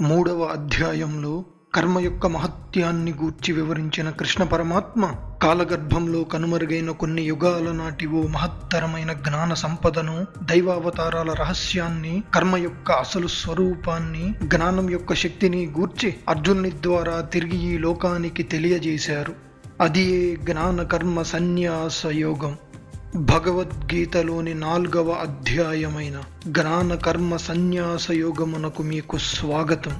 మూడవ అధ్యాయంలో కర్మ యొక్క మహత్యాన్ని గూర్చి వివరించిన కృష్ణ పరమాత్మ కాలగర్భంలో కనుమరుగైన కొన్ని యుగాల నాటి ఓ మహత్తరమైన జ్ఞాన సంపదను దైవావతారాల రహస్యాన్ని కర్మ యొక్క అసలు స్వరూపాన్ని జ్ఞానం యొక్క శక్తిని గూర్చి అర్జునుని ద్వారా తిరిగి ఈ లోకానికి తెలియజేశారు. అది ఏ జ్ఞాన కర్మ సన్యాస యోగం భగవద్గీతలోని నాల్గవ అధ్యాయమైన జ్ఞాన కర్మ సన్యాస యోగమునకు మీకు స్వాగతం.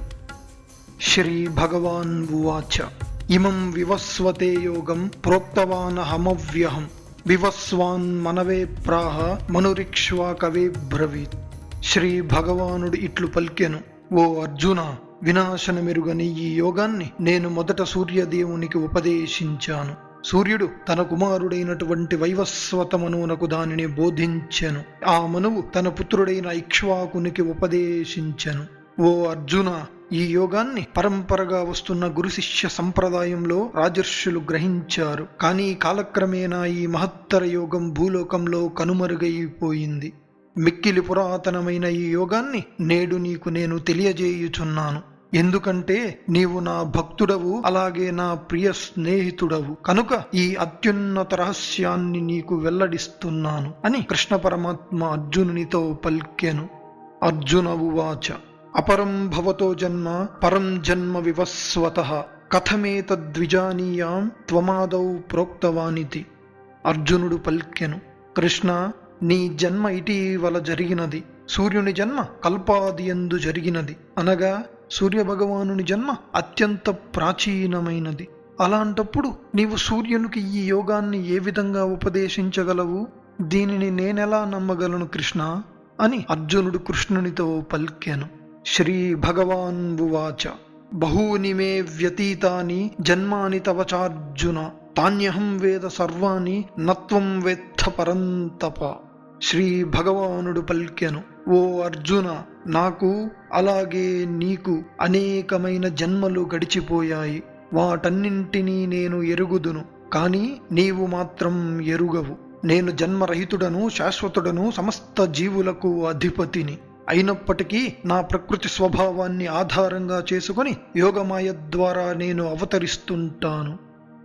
శ్రీ భగవాన్ ఉవాచ. ఇమం వివస్వతే యోగం ప్రోక్తవాన హమవ్యహం. వివస్వాన్ మనవే ప్రాహ మనురిక్ష్వా కవే బ్రవీత్. శ్రీ భగవానుడు ఇట్లు పలికెను. ఓ అర్జున వినాశనమెరుగని ఈ యోగాన్ని నేను మొదట సూర్యదేవునికి ఉపదేశించాను. సూర్యుడు తన కుమారుడైనటువంటి వైవస్వత మనువునకు దానిని బోధించెను. ఆ మనువు తన పుత్రుడైన ఇక్ష్వాకునికి ఉపదేశించెను. ఓ అర్జున ఈ యోగాన్ని పరంపరగా వస్తున్న గురు శిష్య సంప్రదాయంలో రాజర్షులు గ్రహించారు. కానీ కాలక్రమేణా ఈ మహత్తర యోగం భూలోకంలో కనుమరుగైపోయింది. మిక్కిలి పురాతనమైన ఈ యోగాన్ని నేడు నీకు నేను తెలియజేయుచున్నాను. ఎందుకంటే నీవు నా భక్తుడవు అలాగే నా ప్రియ స్నేహితుడవు. కనుక ఈ అత్యున్నత రహస్యాన్ని నీకు వెల్లడిస్తున్నాను అని కృష్ణ పరమాత్మ అర్జునునితో పల్కెను. అర్జున ఉవాచ అపరం భవతో జన్మ పరం జన్మ వివస్వత కథమేతద్విజానీయాం త్వమాదౌ ప్రోక్తవానితి. అర్జునుడు పల్కెను కృష్ణ నీ జన్మ ఇటీవల జరిగినది సూర్యుని జన్మ కల్పాది ఎందు జరిగినది అనగా సూర్యభగవానుని జన్మ అత్యంత ప్రాచీనమైనది. అలాంటప్పుడు నీవు సూర్యునికి ఈ యోగాన్ని ఏ విధంగా ఉపదేశించగలవు? దీనిని నేనెలా నమ్మగలను కృష్ణ? అని అర్జునుడు కృష్ణునితో పల్కెను. శ్రీ భగవాన్ వువాచ బహూని మే వ్యతీతాని జన్మాని తవ చార్జున. తాన్యహం వేద సర్వాణి నత్వం వేత్త పరంతప. శ్రీ భగవానుడు పల్కెను. ఓ అర్జున నాకు అలాగే నీకు అనేకమైన జన్మలు గడిచిపోయాయి. వాటన్నింటినీ నేను ఎరుగుదును కానీ నీవు మాత్రం ఎరుగవు. నేను జన్మరహితుడను శాశ్వతుడను సమస్త జీవులకు అధిపతిని. అయినప్పటికీ నా ప్రకృతి స్వభావాన్ని ఆధారంగా చేసుకొని యోగమాయ ద్వారా నేను అవతరిస్తుంటాను.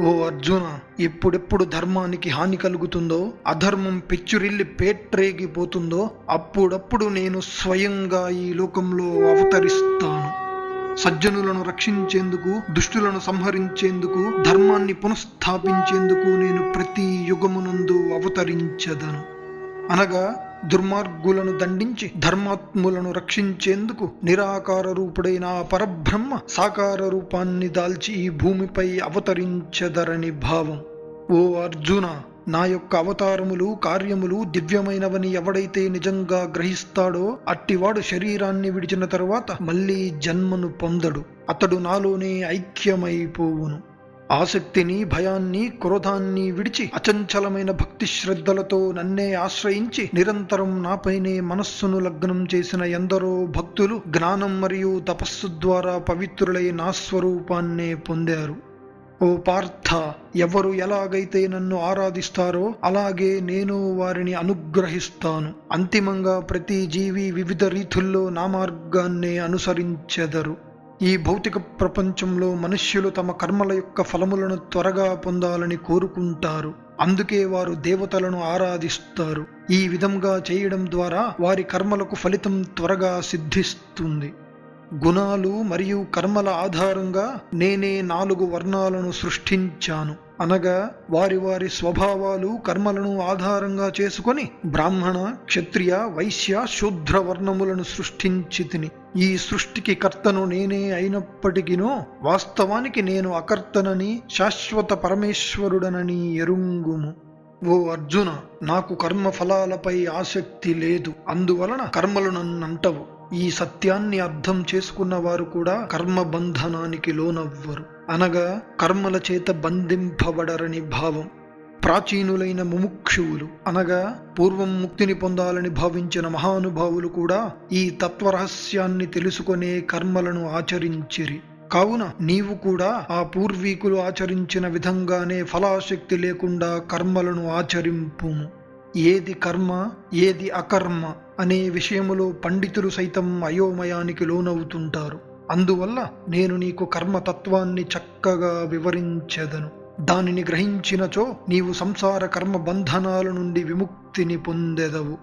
ఓ అర్జున ఎప్పుడెప్పుడు ధర్మానికి హాని కలుగుతుందో అధర్మం పెచ్చురిల్లి పేట్రేగిపోతుందో అప్పుడప్పుడు నేను స్వయంగా ఈ లోకంలో అవతరిస్తాను. సజ్జనులను రక్షించేందుకు దుష్టులను సంహరించేందుకు ధర్మాన్ని పునఃస్థాపించేందుకు నేను ప్రతి యుగమునందు అవతరించదను. అనగా దుర్మార్గులను దండించి ధర్మాత్ములను రక్షించేందుకు నిరాకార రూపుడైన పరబ్రహ్మ సాకార రూపాన్ని దాల్చి ఈ భూమిపై అవతరించదరని భావం. ఓ అర్జున నా యొక్క అవతారములు కార్యములు దివ్యమైనవని ఎవడైతే నిజంగా గ్రహిస్తాడో అట్టివాడు శరీరాన్ని విడిచిన తరువాత మళ్ళీ జన్మను పొందడు. అతడు నాలోనే ఐక్యమైపోవును. ఆసక్తిని భయాన్ని క్రోధాన్ని విడిచి అచంచలమైన భక్తి శ్రద్ధలతో నన్నే ఆశ్రయించి నిరంతరం నాపైనే మనస్సును లగ్నం చేసిన ఎందరో భక్తులు జ్ఞానం మరియు తపస్సు ద్వారా పవిత్రులై నా స్వరూపాన్నే పొందారు. ఓ పార్థ ఎవరు ఎలాగైతే నన్ను ఆరాధిస్తారో అలాగే నేను వారిని అనుగ్రహిస్తాను. అంతిమంగా ప్రతి జీవి వివిధ రీతుల్లో నా మార్గాన్నే అనుసరించెదరు. ఈ భౌతిక ప్రపంచంలో మనుష్యులు తమ కర్మల యొక్క ఫలములను త్వరగా పొందాలని కోరుకుంటారు. అందుకే వారు దేవతలను ఆరాధిస్తారు. ఈ విధంగా చేయడం ద్వారా వారి కర్మలకు ఫలితం త్వరగా సిద్ధిస్తుంది. గుణాలు మరియు కర్మల ఆధారంగా నేనే నాలుగు వర్ణాలను సృష్టించాను. అనగా వారి వారి స్వభావాలు కర్మలను ఆధారంగా చేసుకొని బ్రాహ్మణ క్షత్రియ వైశ్య శూద్ర వర్ణములను సృష్టించి తిని ఈ సృష్టికి కర్తను నేనే అయినప్పటికినో వాస్తవానికి నేను అకర్తనని శాశ్వత పరమేశ్వరుడనని ఎరుంగుము. ఓ అర్జున నాకు కర్మ ఫలాలపై ఆసక్తి లేదు. అందువలన కర్మలు నన్నంటవు. ఈ సత్యాన్ని అర్థం చేసుకున్న వారు కూడా కర్మ బంధనానికి లోనవ్వరు. అనగా కర్మల చేత బంధింపబడరని భావం. ప్రాచీనులైన ముముక్షువులు అనగా పూర్వం ముక్తిని పొందాలని భావించిన మహానుభావులు కూడా ఈ తత్వరహస్యాన్ని తెలుసుకునే కర్మలను ఆచరించిరి. కావున నీవు కూడా ఆ పూర్వీకులు ఆచరించిన విధంగానే ఫలాశక్తి లేకుండా కర్మలను ఆచరింపుము. ఏది కర్మ ఏది అకర్మ అనే విషయములో పండితులు సైతం అయోమయానికి లోనవుతుంటారు. అందువల్ల నేను నీకు కర్మతత్వాన్ని చక్కగా వివరించెదను. దానిని గ్రహించినచో నీవు సంసార కర్మ బంధనాల నుండి విముక్తిని పొందెదవు.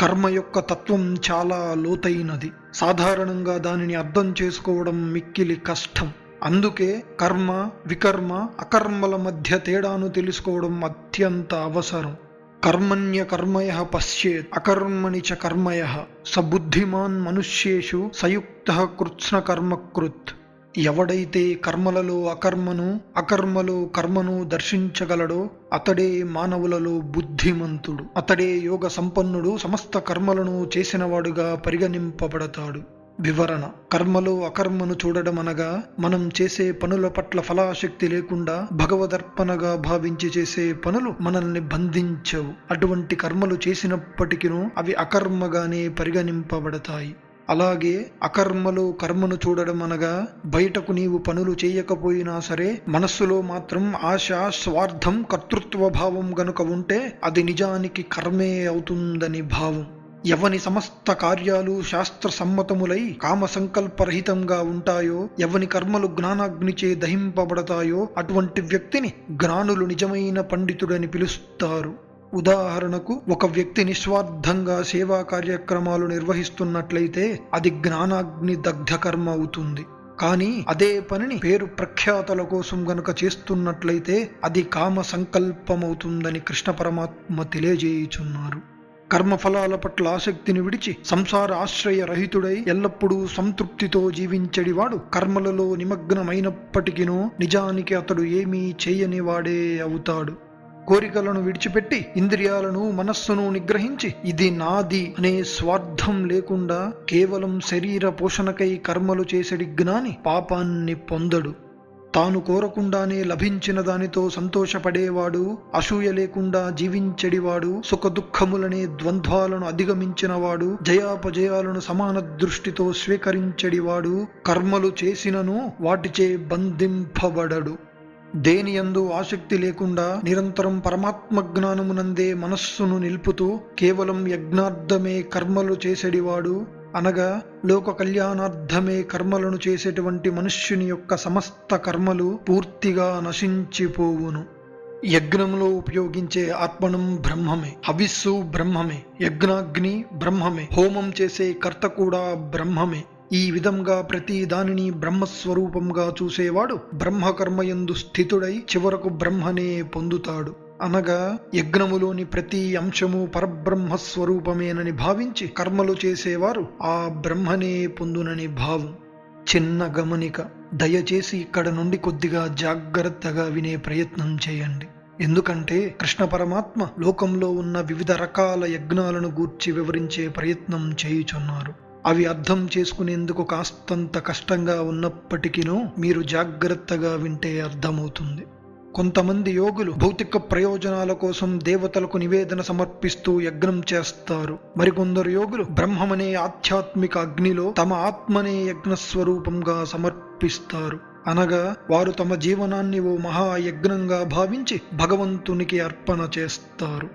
కర్మ యొక్క తత్వం చాలా లోతైనది. సాధారణంగా దానిని అర్థం చేసుకోవడం మిక్కిలి కష్టం. అందుకే కర్మ వికర్మ అకర్మల మధ్య తేడాను తెలుసుకోవడం అత్యంత అవసరం. కర్మణ్య కర్మయ పశ్యేత్ అకర్మణి చ కర్మయ సబుద్ధిమాన్ మనుష్యేషు సయుక్త కృత్స్న కర్మకృత్. ఎవడైతే కర్మలలో అకర్మను అకర్మలో కర్మను దర్శించగలడో అతడే మానవులలో బుద్ధిమంతుడు. అతడే యోగ సంపన్నుడు సమస్త కర్మలను చేసినవాడుగా పరిగణింపబడతాడు. వివరణ. కర్మలో అకర్మను చూడడం అనగా మనం చేసే పనుల పట్ల ఫలాశక్తి లేకుండా భగవదర్పణగా భావించి చేసే పనులు మనల్ని బంధించవు. అటువంటి కర్మలు చేసినప్పటికీ అవి అకర్మగానే పరిగణింపబడతాయి. అలాగే అకర్మలో కర్మను చూడడం అనగా బయటకు నీవు పనులు చేయకపోయినా సరే మనస్సులో మాత్రం ఆశ స్వార్థం కర్తృత్వ భావం గనుక ఉంటే అది నిజానికి కర్మే అవుతుందని భావం. ఎవని సమస్త కార్యాలు శాస్త్ర సమ్మతములై కామ సంకల్పరహితంగా ఉంటాయో ఎవని కర్మలు జ్ఞానాగ్నిచే దహింపబడతాయో అటువంటి వ్యక్తిని జ్ఞానులు నిజమైన పండితుడని పిలుస్తారు. ఉదాహరణకు ఒక వ్యక్తి నిస్వార్థంగా సేవా కార్యక్రమాలు నిర్వహిస్తున్నట్లయితే అది జ్ఞానాగ్ని దగ్ధ కర్మ అవుతుంది. కానీ అదే పనిని పేరు ప్రఖ్యాతల కోసం గనుక చేస్తున్నట్లయితే అది కామ సంకల్పమవుతుందని కృష్ణ పరమాత్మ తెలియజేయుచున్నారు. కర్మఫలాల పట్ల ఆసక్తిని విడిచి సంసార ఆశ్రయ రహితుడై ఎల్లప్పుడూ సంతృప్తితో జీవించడివాడు. కర్మలలో నిమగ్నమైనప్పటికినూ నిజానికి అతడు ఏమీ చేయనివాడే అవుతాడు. కోరికలను విడిచిపెట్టి ఇంద్రియాలను మనస్సును నిగ్రహించి ఇది నాది అనే స్వార్థం లేకుండా కేవలం శరీర పోషణకై కర్మలు చేసడి జ్ఞాని పాపాన్ని పొందడు. తాను కోరకుండానే లభించిన దానితో సంతోషపడేవాడు అసూయ లేకుండా జీవించడివాడు సుఖ దుఃఖములనే ద్వంద్వాలను అధిగమించినవాడు జయాపజయాలను సమాన దృష్టితో స్వీకరించడివాడు కర్మలు చేసినను వాటిచే బంధింపబడడు. దేనియందు ఆసక్తి లేకుండా నిరంతరం పరమాత్మ జ్ఞానమునందే మనస్సును నిలుపుతూ కేవలం యజ్ఞార్థమే కర్మలు చేసేడివాడు అనగా లోక కళ్యాణార్థమే కర్మలను చేసేటువంటి మనుష్యుని యొక్క సమస్త కర్మలు పూర్తిగా నశించిపోవును. యజ్ఞంలో ఉపయోగించే ఆత్మనం బ్రహ్మమే హవిస్సు బ్రహ్మమే యజ్ఞాగ్ని బ్రహ్మమే హోమం చేసే కర్త కూడా బ్రహ్మమే. ఈ విధంగా ప్రతి దానిని బ్రహ్మస్వరూపంగా చూసేవాడు బ్రహ్మకర్మయందు స్థితుడై చివరకు బ్రహ్మనే పొందుతాడు. అనగా యజ్ఞములోని ప్రతి అంశము పరబ్రహ్మ స్వరూపమేనని భావించి కర్మలు చేసేవారు ఆ బ్రహ్మనే పొందునని భావం. చిన్న గమనిక దయచేసి ఇక్కడ నుండి కొద్దిగా జాగ్రత్తగా వినే ప్రయత్నం చేయండి. ఎందుకంటే కృష్ణ పరమాత్మ లోకంలో ఉన్న వివిధ రకాల యజ్ఞాలను గూర్చి వివరించే ప్రయత్నం చేయుచున్నారు. అవి అర్థం చేసుకునేందుకు కాస్తంత కష్టంగా ఉన్నప్పటికీనో మీరు జాగ్రత్తగా వింటే అర్థమవుతుంది. కొంతమంది యోగులు భౌతిక ప్రయోజనాల కోసం దేవతలకు నివేదన సమర్పిస్తూ యజ్ఞం చేస్తారు. మరికొందరు యోగులు బ్రహ్మమనే ఆధ్యాత్మిక అగ్నిలో తమ ఆత్మనే యజ్ఞ స్వరూపంగా సమర్పిస్తారు. అనగా వారు తమ జీవనాన్ని ఓ మహాయజ్ఞంగా భావించి భగవంతునికి అర్పణ చేస్తారు.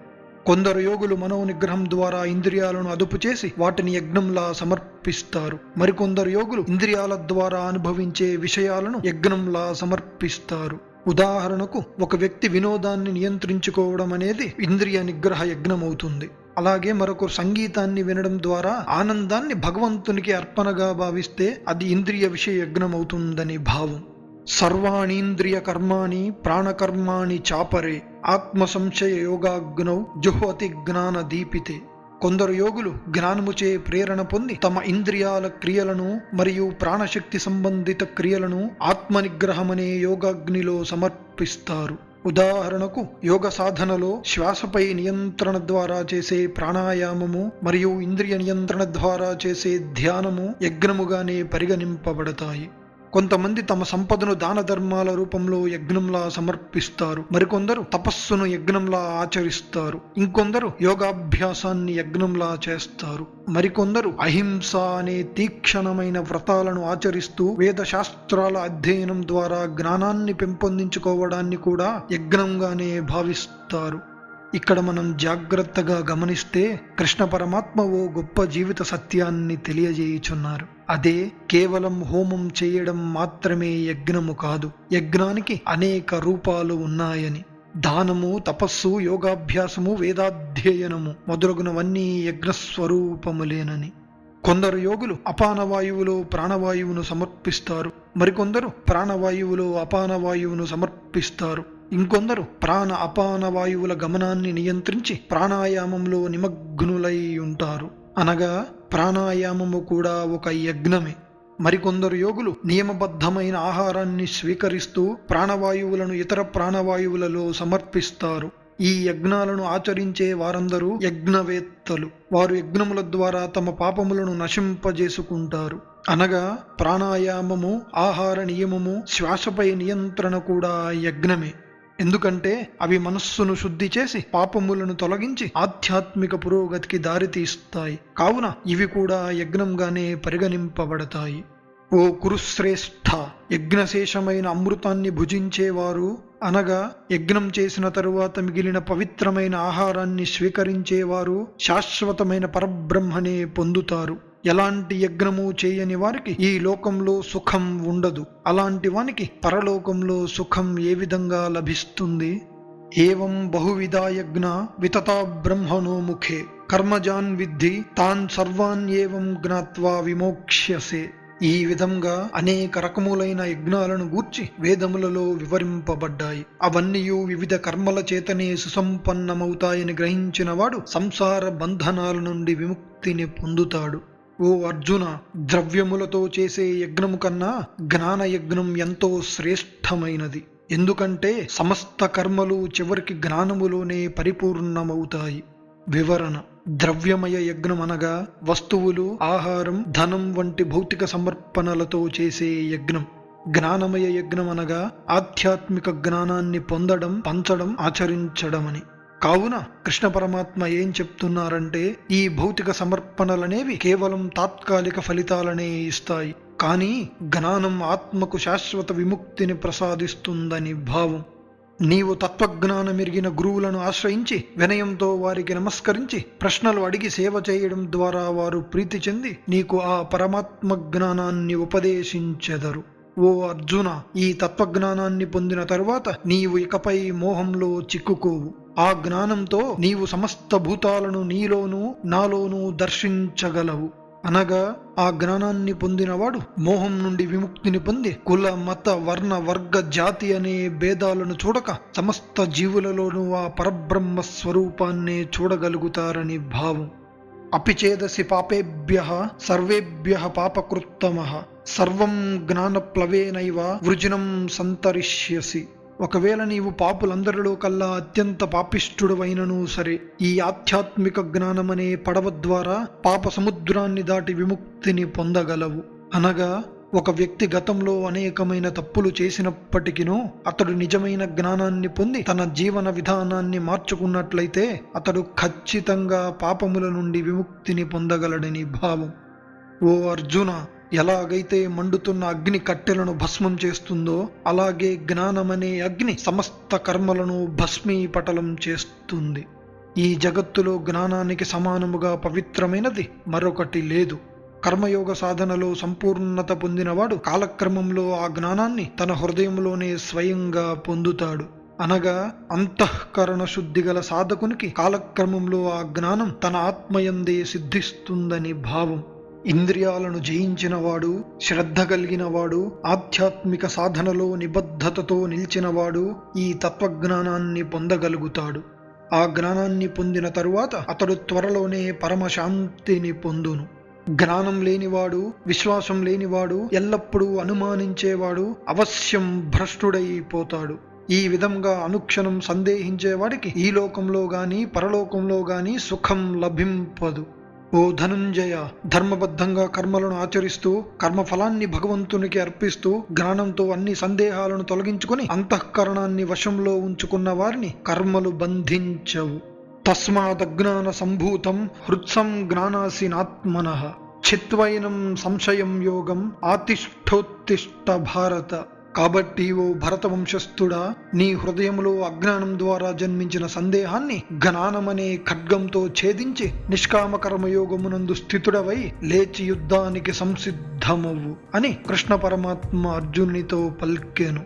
కొందరు యోగులు మనోనిగ్రహం ద్వారా ఇంద్రియాలను అదుపు చేసి వాటిని యజ్ఞంలా సమర్పిస్తారు. మరికొందరు యోగులు ఇంద్రియాల ద్వారా అనుభవించే విషయాలను యజ్ఞంలా సమర్పిస్తారు. ఉదాహరణకు ఒక వ్యక్తి వినోదాన్ని నియంత్రించుకోవడం అనేది ఇంద్రియ నిగ్రహ యజ్ఞమవుతుంది. అలాగే మరొకరు సంగీతాన్ని వినడం ద్వారా ఆనందాన్ని భగవంతునికి అర్పణగా భావిస్తే అది ఇంద్రియ విషయ యజ్ఞమవుతుందని భావం. సర్వాణీంద్రియ కర్మాణి ప్రాణకర్మాణి చాపరే ఆత్మ సంశయ యోగాగ్నౌ జుహ్వతి జ్ఞాన దీపితే. కొందరు యోగులు జ్ఞానముచే ప్రేరణ పొంది తమ ఇంద్రియాల క్రియలను మరియు ప్రాణశక్తి సంబంధిత క్రియలను ఆత్మనిగ్రహమనే యోగాగ్నిలో సమర్పిస్తారు. ఉదాహరణకు యోగ సాధనలో శ్వాసపై నియంత్రణ ద్వారా చేసే ప్రాణాయామము మరియు ఇంద్రియ నియంత్రణ ద్వారా చేసే ధ్యానము యజ్ఞముగానే పరిగణింపబడతాయి. కొంతమంది తమ సంపదను దాన ధర్మాల రూపంలో యజ్ఞంలా సమర్పిస్తారు. మరికొందరు తపస్సును యజ్ఞంలా ఆచరిస్తారు. ఇంకొందరు యోగాభ్యాసాన్ని యజ్ఞంలా చేస్తారు. మరికొందరు అహింస అనే తీక్షణమైన వ్రతాలను ఆచరిస్తూ వేద శాస్త్రాల అధ్యయనం ద్వారా జ్ఞానాన్ని పెంపొందించుకోవడాన్ని కూడా యజ్ఞంగానే భావిస్తారు. ఇక్కడ మనం జాగ్రత్తగా గమనిస్తే కృష్ణ పరమాత్మ ఓ గొప్ప జీవిత సత్యాన్ని తెలియజేయుచున్నారు. అదే కేవలం హోమం చేయడం మాత్రమే యజ్ఞము కాదు యజ్ఞానికి అనేక రూపాలు ఉన్నాయని. దానము తపస్సు యోగాభ్యాసము వేదాధ్యయనము మొదలగునవన్నీ యజ్ఞస్వరూపములేనని. కొందరు యోగులు అపానవాయువులో ప్రాణవాయువును సమర్పిస్తారు మరికొందరు ప్రాణవాయువులో అపానవాయువును సమర్పిస్తారు. ఇంకొందరు ప్రాణ అపాన వాయువుల గమనాన్ని నియంత్రించి ప్రాణాయామంలో నిమగ్నులై ఉంటారు. అనగా ప్రాణాయామము కూడా ఒక యజ్ఞమే. మరికొందరు యోగులు నియమబద్ధమైన ఆహారాన్ని స్వీకరిస్తూ ప్రాణవాయువులను ఇతర ప్రాణవాయువులలో సమర్పిస్తారు. ఈ యజ్ఞాలను ఆచరించే వారందరూ యజ్ఞవేత్తలు. వారు యజ్ఞముల ద్వారా తమ పాపములను నశింపజేసుకుంటారు. అనగా ప్రాణాయామము ఆహార నియమము శ్వాసపై నియంత్రణ కూడా యజ్ఞమే. ఎందుకంటే అవి మనస్సును శుద్ధి చేసి పాపములను తొలగించి ఆధ్యాత్మిక పురోగతికి దారితీస్తాయి. కావున ఇవి కూడా యజ్ఞంగానే పరిగణింపబడతాయి. ఓ కురుశ్రేష్ఠ యజ్ఞశేషమైన అమృతాన్ని భుజించేవారు అనగా యజ్ఞం చేసిన తరువాత మిగిలిన పవిత్రమైన ఆహారాన్ని స్వీకరించేవారు శాశ్వతమైన పరబ్రహ్మనే పొందుతారు. ఎలాంటి యజ్ఞము చేయని వారికి ఈ లోకంలో సుఖం ఉండదు. అలాంటి వానికి పరలోకంలో సుఖం ఏ విధంగా లభిస్తుంది? ఏవం బహువిధా యజ్ఞ వితతా బ్రహ్మణో ముఖే. కర్మజాన్ విద్ధి తాన్ సర్వాన్ ఏవం జ్ఞాత్వా విమోక్ష్యసే. ఈ విధంగా అనేక రకములైన యజ్ఞాలను గూర్చి వేదములలో వివరింపబడ్డాయి. అవన్నీ వివిధ కర్మల చేతనే సుసంపన్నమవుతాయని గ్రహించిన వాడు సంసార బంధనాల నుండి విముక్తిని పొందుతాడు. ఓ అర్జున ద్రవ్యములతో చేసే యజ్ఞము కన్నా జ్ఞాన యజ్ఞం ఎంతో శ్రేష్టమైనది. ఎందుకంటే సమస్త కర్మలు చివరికి జ్ఞానములోనే పరిపూర్ణమవుతాయి. వివరణ. ద్రవ్యమయ యజ్ఞం అనగా వస్తువులు ఆహారం ధనం వంటి భౌతిక సమర్పణలతో చేసే యజ్ఞం. జ్ఞానమయ యజ్ఞం అనగా ఆధ్యాత్మిక జ్ఞానాన్ని పొందడం పంచడం ఆచరించడమని. కావున కృష్ణ పరమాత్మ ఏం చెప్తున్నారంటే ఈ భౌతిక సమర్పణలనేవి కేవలం తాత్కాలిక ఫలితాలనే ఇస్తాయి కానీ జ్ఞానం ఆత్మకు శాశ్వత విముక్తిని ప్రసాదిస్తుందని భావం. నీవు తత్వజ్ఞానమెరిగిన గురువులను ఆశ్రయించి వినయంతో వారికి నమస్కరించి ప్రశ్నలు అడిగి సేవ చేయడం ద్వారా వారు ప్రీతి చెంది నీకు ఆ పరమాత్మ జ్ఞానాన్ని ఉపదేశించెదరు. ఓ అర్జున ఈ తత్వజ్ఞానాన్ని పొందిన తరువాత నీవు ఇకపై మోహంలో చిక్కుకోవు. ఆ జ్ఞానంతో నీవు సమస్త భూతాలను నీలోనూ నాలోనూ దర్శించగలవు. అనగా ఆ జ్ఞానాన్ని పొందినవాడు మోహం నుండి విముక్తిని పొంది కుల మత వర్ణ వర్గ జాతి అనే భేదాలను చూడక సమస్త జీవులలోనూ ఆ పరబ్రహ్మ స్వరూపాన్నే చూడగలుగుతారని భావం. అపిచేదసి పాపేభ్య సర్వేభ్య పాపకృత్తమ. సర్వం జ్ఞానప్లవేనైవ వృజనం సంతరిష్యసి. ఒకవేళ నీవు పాపులందరిలో కల్లా అత్యంత పాపిష్ఠుడవైనను సరే ఈ ఆధ్యాత్మిక జ్ఞానమనే పడవ ద్వారా పాప సముద్రాన్ని దాటి విముక్తిని పొందగలవు. అనగా ఒక వ్యక్తి గతంలో అనేకమైన తప్పులు చేసినప్పటికినో అతడు నిజమైన జ్ఞానాన్ని పొంది తన జీవన విధానాన్ని మార్చుకున్నట్లయితే అతడు ఖచ్చితంగా పాపముల నుండి విముక్తిని పొందగలడని భావం. ఓ అర్జున ఎలాగైతే మండుతున్న అగ్ని కట్టెలను భస్మం చేస్తుందో అలాగే జ్ఞానమనే అగ్ని సమస్త కర్మలను భస్మీపటలం చేస్తుంది. ఈ జగత్తులో జ్ఞానానికి సమానముగా పవిత్రమైనది మరొకటి లేదు. కర్మయోగ సాధనలో సంపూర్ణత పొందినవాడు కాలక్రమంలో ఆ జ్ఞానాన్ని తన హృదయంలోనే స్వయంగా పొందుతాడు. అనగా అంతఃకరణ శుద్ధి గల సాధకునికి కాలక్రమంలో ఆ జ్ఞానం తన ఆత్మయందే సిద్ధిస్తుందని భావం. ఇంద్రియాలను జయించినవాడు శ్రద్ధ కలిగినవాడు ఆధ్యాత్మిక సాధనలో నిబద్ధతతో నిలిచినవాడు ఈ తత్వజ్ఞానాన్ని పొందగలుగుతాడు. ఆ జ్ఞానాన్ని పొందిన తరువాత అతడు త్వరలోనే పరమశాంతిని పొందును. జ్ఞానం లేనివాడు విశ్వాసం లేనివాడు ఎల్లప్పుడూ అనుమానించేవాడు అవశ్యం భ్రష్టుడైపోతాడు. ఈ విధంగా అనుక్షణం సందేహించేవాడికి ఈ లోకంలో గాని పరలోకంలో గాని సుఖం లభింపదు. ఓ ధనుంజయ ధర్మబద్ధంగా కర్మలను ఆచరిస్తూ కర్మఫలాన్ని భగవంతునికి అర్పిస్తూ జ్ఞానంతో అన్ని సందేహాలను తొలగించుకొని అంతఃకరణాన్ని వశంలో ఉంచుకున్న వారిని కర్మలు బంధించవు. తస్మాదజ్ఞాన సంభూతం హృత్సం జ్ఞానాసినాత్మన. చిత్వైనం సంశయం యోగం ఆతిష్ఠోత్తిష్ట భారత. కాబట్టి ఓ భరత వంశస్థుడా నీ హృదయంలో అజ్ఞానం ద్వారా జన్మించిన సందేహాన్ని జ్ఞానమనే ఖడ్గంతో ఛేదించి నిష్కామ కర్మయోగమునందు స్థితుడవై లేచి యుద్ధానికి సంసిద్ధమవు అని కృష్ణ పరమాత్మ అర్జునునితో పల్కెను.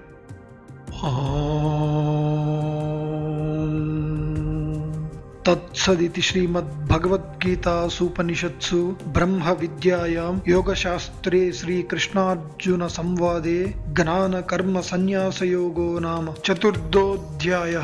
తత్సదితి శ్రీమద్భగవద్గీతాసూపనిషత్సు బ్రహ్మ విద్యాయాం యోగశాస్త్రే శ్రీకృష్ణార్జున సంవాదే జ్ఞాన కర్మ సన్యాసయోగో నామ చతుర్థోధ్యాయ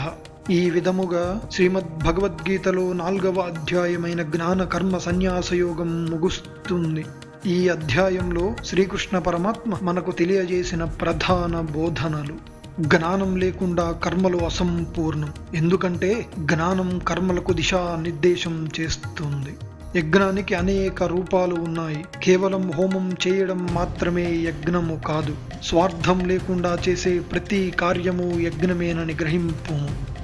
ఈ విధముగా శ్రీమద్ భగవద్గీతలో నాల్గవ అధ్యాయమైన జ్ఞాన కర్మ సన్యాసయోగం ముగుస్తుంది ఈ అధ్యాయంలో శ్రీకృష్ణ పరమాత్మ మనకు తెలియజేసిన ప్రధాన బోధనలు జ్ఞానం లేకుండా కర్మలు అసంపూర్ణం. ఎందుకంటే జ్ఞానం కర్మలకు దిశా నిర్దేశం చేస్తుంది. యజ్ఞానికి అనేక రూపాలు ఉన్నాయి. కేవలం హోమం చేయడం మాత్రమే యజ్ఞము కాదు. స్వార్థం లేకుండా చేసే ప్రతి కార్యము యజ్ఞమేనని గ్రహింపు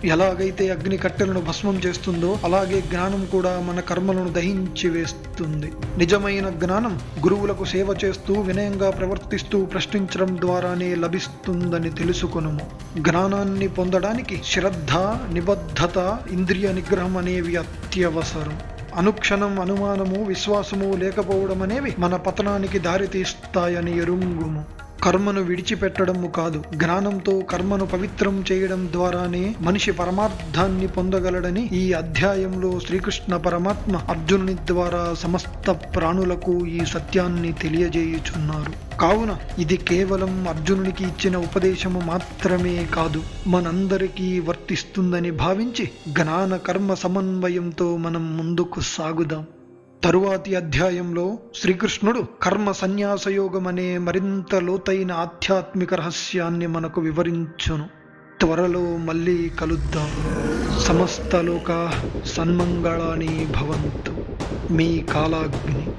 ఎలాగైతే అగ్ని కట్టెలను భస్మం చేస్తుందో అలాగే జ్ఞానం కూడా మన కర్మలను దహించి వేస్తుంది. నిజమైన జ్ఞానం గురువులకు సేవ చేస్తూ వినయంగా ప్రవర్తిస్తూ ప్రశ్నించడం ద్వారానే లభిస్తుందని తెలుసుకొనుము. జ్ఞానాన్ని పొందడానికి శ్రద్ధ నిబద్ధత ఇంద్రియ నిగ్రహం అనేవి అత్యవసరం. అనుక్షణం అనుమానము విశ్వాసము లేకపోవడం అనేవి మన పతనానికి దారితీస్తాయని ఎరుంగుము. కర్మను విడిచిపెట్టడము కాదు జ్ఞానంతో కర్మను పవిత్రం చేయడం ద్వారానే మనిషి పరమార్థాన్ని పొందగలడని ఈ అధ్యాయంలో శ్రీకృష్ణ పరమాత్మ అర్జునుని ద్వారా సమస్త ప్రాణులకు ఈ సత్యాన్ని తెలియజేయుచున్నారు. కావున ఇది కేవలం అర్జునునికి ఇచ్చిన ఉపదేశము మాత్రమే కాదు మనందరికీ వర్తిస్తుందని భావించి జ్ఞాన కర్మ సమన్వయంతో మనం ముందుకు సాగుదాం. తరువాతి అధ్యాయంలో శ్రీకృష్ణుడు కర్మ సన్యాసయోగం అనే మరింత లోతైన ఆధ్యాత్మిక రహస్యాన్ని మనకు వివరించును. త్వరలో మళ్ళీ కలుద్దాం. సమస్త లోకా సన్మంగళాని భవంతు. మీ కాలాగ్ని.